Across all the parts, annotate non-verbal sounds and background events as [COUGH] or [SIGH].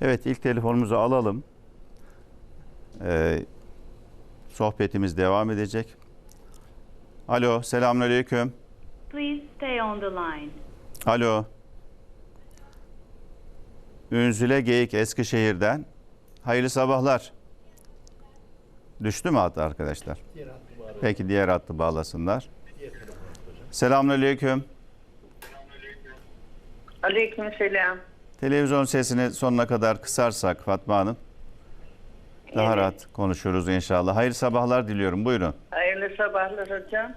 Evet ilk telefonumuzu alalım. Ee, sohbetimiz devam edecek. Alo, selamünaleyküm. Please stay on the line. Alo. Ünzüle Geyik Eskişehir'den. Hayırlı sabahlar. Düştü mü hatta arkadaşlar? Peki diğer hattı bağlasınlar. Selamünaleyküm. Aleykümselam. Televizyon sesini sonuna kadar kısarsak Fatma Hanım daha Evet. rahat konuşuruz inşallah. Hayırlı sabahlar diliyorum. Buyurun. Hayırlı sabahlar hocam.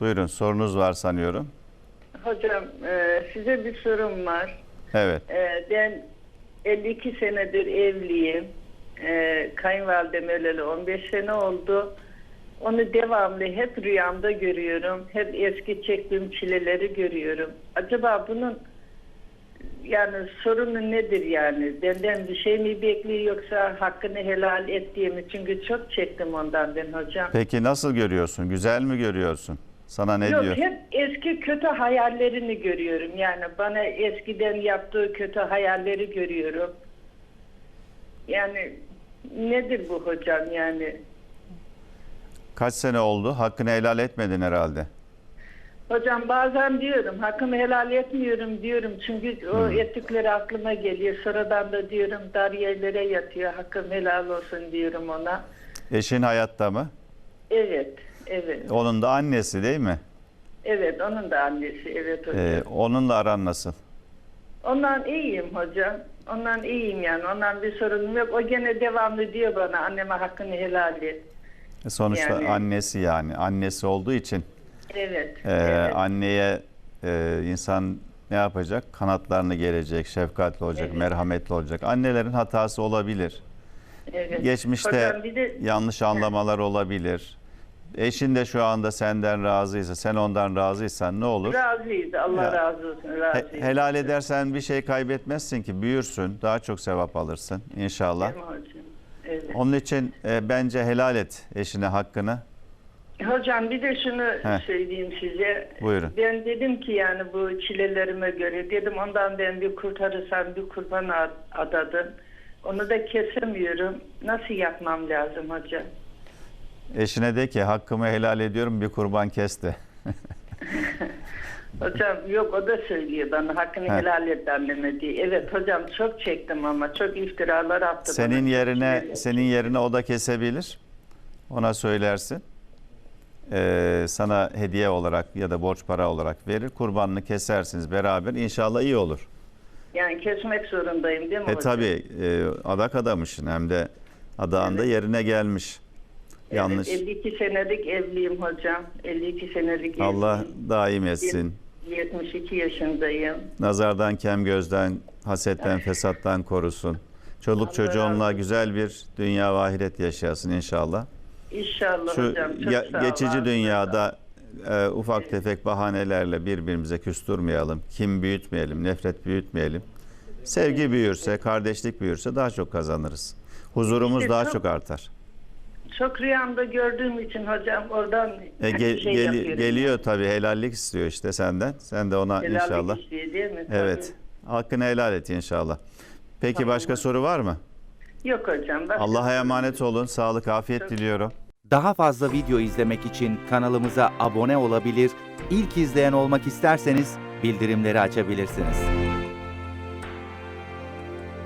Buyurun. Sorunuz var sanıyorum. Hocam e, size bir sorum var. Evet. E, ben 52 senedir evliyim. E, kayınvalidem öleli 15 sene oldu. Onu devamlı hep rüyamda görüyorum. Hep eski çektiğim çileleri görüyorum. Acaba bunun yani sorunu nedir yani? Benden bir şey mi bekliyor yoksa hakkını helal et diye mi? Çünkü çok çektim ondan ben hocam. Peki nasıl görüyorsun? Güzel mi görüyorsun? Sana ne Yok diyor? hep eski kötü hayallerini görüyorum. Yani bana eskiden yaptığı kötü hayalleri görüyorum. Yani nedir bu hocam yani? Kaç sene oldu? Hakkını helal etmedin herhalde. Hocam bazen diyorum hakkımı helal etmiyorum diyorum. Çünkü o ettikleri aklıma geliyor. Sonradan da diyorum dar yerlere yatıyor. Hakkım helal olsun diyorum ona. Eşin hayatta mı? Evet, evet. Onun da annesi değil mi? Evet, onun da annesi. Evet hocam. Ee, onunla aran nasıl? Ondan iyiyim hocam. Ondan iyiyim yani. Ondan bir sorunum yok. O gene devamlı diyor bana anneme hakkını helal et. E, Sonuçta Yani- annesi yani. Annesi olduğu için Evet. e, evet. anneye e, insan ne yapacak? Kanatlarını gelecek, şefkatli olacak, Evet. merhametli olacak. Annelerin hatası olabilir. evet. Geçmişte Hocam de yanlış anlamalar olabilir. Eşin de şu anda senden razıysa, sen ondan razıysan ne olur? razıyız. Allah Ya. razı olsun. He- Razıyız. helal edersen bir şey kaybetmezsin ki, büyürsün, daha çok sevap alırsın inşallah. Evet. Onun için e, bence helal et eşine hakkını. Hocam bir de şunu Heh. söyleyeyim size. Buyurun. Ben dedim ki yani bu çilelerime göre dedim ondan ben bir kurtarırsam bir kurban ad- adadım. Onu da kesemiyorum. Nasıl yapmam lazım hocam? Eşine de ki hakkımı helal ediyorum bir kurban kes de. [LAUGHS] Hocam yok o da söylüyor bana hakkını He. helal et anneme diye. Evet hocam çok çektim ama çok iftiralar attı Senin bana. yerine senin yerine o da kesebilir. Ona söylersin. Ee, sana hediye olarak ya da borç para olarak verir. Kurbanını kesersiniz beraber. İnşallah iyi olur. Yani kesmek zorundayım değil mi E hocam? tabi adak adamışsın hem de adağında Evet. yerine gelmiş. Evet, Yanlış. 52 senelik evliyim hocam. 52 senelik Allah evliyim. daim etsin. 72 yaşındayım. Nazardan, kem gözden, hasetten, [LAUGHS] fesattan korusun. Çoluk Allah çocuğunla güzel bir dünya ve ahiret yaşayasın inşallah. İnşallah Şu hocam. Çok ya- sağ geçici dünyada e, ufak tefek bahanelerle birbirimize küstürmeyelim, kim büyütmeyelim, nefret büyütmeyelim. Sevgi büyürse, kardeşlik büyürse daha çok kazanırız. Huzurumuz İşte daha çok- çok artar. Çok rüyamda gördüğüm için hocam oradan E, ge- şey yapıyorum. geliyor tabii helallik istiyor işte senden. Sen de ona Helallik inşallah. istiyor değil mi? Tabii. Evet. Hakkını helal et inşallah. Peki Tamam. başka soru var mı? Yok hocam. başka Allah'a emanet olun. Sağlık, afiyet Çok- diliyorum. Daha fazla video izlemek için kanalımıza abone olabilir, ilk izleyen olmak isterseniz bildirimleri açabilirsiniz.